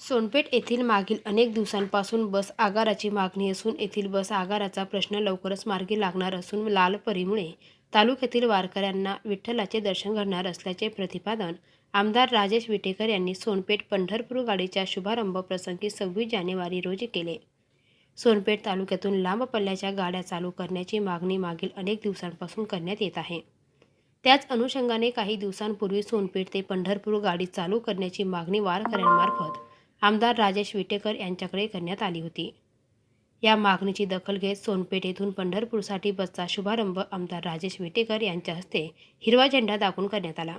सोनपेठ येथील मागील अनेक दिवसांपासून बस आगाराची मागणी असून येथील बस आगाराचा प्रश्न लवकरच मार्गी लागणार असून लाल परीमुळे तालुक्यातील वारकऱ्यांना विठ्ठलाचे दर्शन घडणार असल्याचे प्रतिपादन आमदार राजेश विटेकर यांनी सोनपेठ पंढरपूर गाडीच्या शुभारंभ प्रसंगी सव्वीस जानेवारी रोजी केले. सोनपेठ तालुक्यातून लांब पल्ल्याच्या गाड्या चालू करण्याची मागणी मागील अनेक दिवसांपासून करण्यात येत आहे. त्याच अनुषंगाने काही दिवसांपूर्वी सोनपेठ ते पंढरपूर गाडी चालू करण्याची मागणी वारकऱ्यांमार्फत आमदार राजेश विटेकर यांच्याकडे करण्यात आली होती. या मागणीची दखल घेत सोनपेठ येथून पंढरपूरसाठी बसचा शुभारंभ आमदार राजेश विटेकर यांच्या हस्ते हिरवा झेंडा दाखवून करण्यात आला.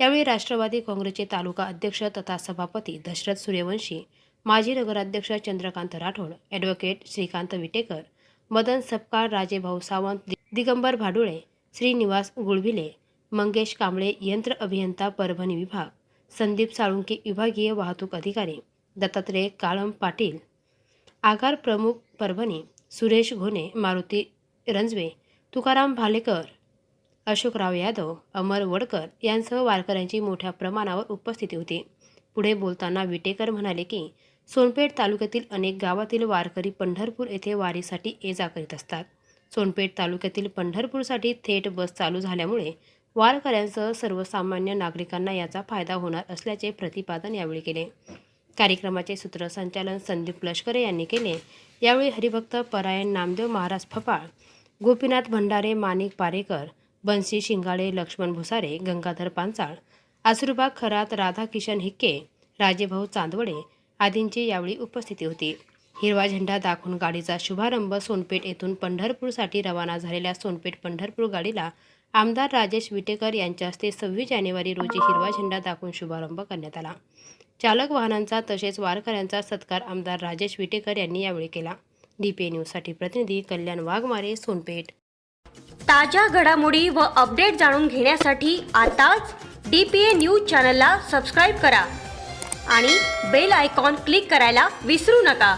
यावेळी राष्ट्रवादी काँग्रेसचे तालुका अध्यक्ष तथा सभापती दशरथ सूर्यवंशी माजी नगराध्यक्ष चंद्रकांत राठोड ॲडव्होकेट श्रीकांत विटेकर मदन सपकाळ राजेभाऊ सावंत दिगंबर भाडुळे श्रीनिवास गुळविले मंगेश कांबळे यंत्र अभियंता परभणी विभाग संदीप साळुंके विभागीय वाहतूक अधिकारी दत्तात्रय काळम पाटील आगार प्रमुख परभणी सुरेश घोणे मारुती रंजवे तुकाराम भालेकर अशोकराव यादव अमर वडकर यांसह वारकऱ्यांची मोठ्या प्रमाणावर उपस्थिती होती. पुढे बोलताना विटेकर म्हणाले की सोनपेठ तालुक्यातील अनेक गावातील वारकरी पंढरपूर येथे वारीसाठी ये जा करीत असतात. सोनपेठ तालुक्यातील पंढरपूरसाठी थेट बस चालू झाल्यामुळे वारकऱ्यांसह सर्वसामान्य नागरिकांना याचा फायदा होणार असल्याचे प्रतिपादन यावेळी केले. कार्यक्रमाचे सूत्रसंचालन संदीप लष्करे यांनी केले. यावेळी हरिभक्त परायण नामदेव महाराज फपाळ गोपीनाथ भंडारे माणिक पारेकर बन्सी शिंगाडे लक्ष्मण भुसारे गंगाधर पांचाळ आसुरबाग खरात राधाकिशन हिक्के राजेभाऊ चांदवडे आदींची यावेळी उपस्थिती होती. हिरवा झेंडा दाखवून गाडीचा शुभारंभ सोनपेठ येथून पंढरपूरसाठी रवाना झालेल्या सोनपेठ पंढरपूर गाडीला आमदार राजेश विटेकर यांच्या हस्ते सव्वीस जानेवारी रोजी हिरवा झेंडा दाखवून शुभारंभ करण्यात आला. चालक वाहनांचा तसेच वारकऱ्यांचा सत्कार आमदार राजेश विटेकर यांनी यावेळी केला. डीपीए न्यूजसाठी प्रतिनिधी कल्याण वाघमारे सोनपेठ. ताज्या घडामोडी व अपडेट जाणून घेण्यासाठी आताच डी पी ए न्यूज चॅनलला सबस्क्राईब करा आणि बेल आयकॉन क्लिक करायला विसरू नका.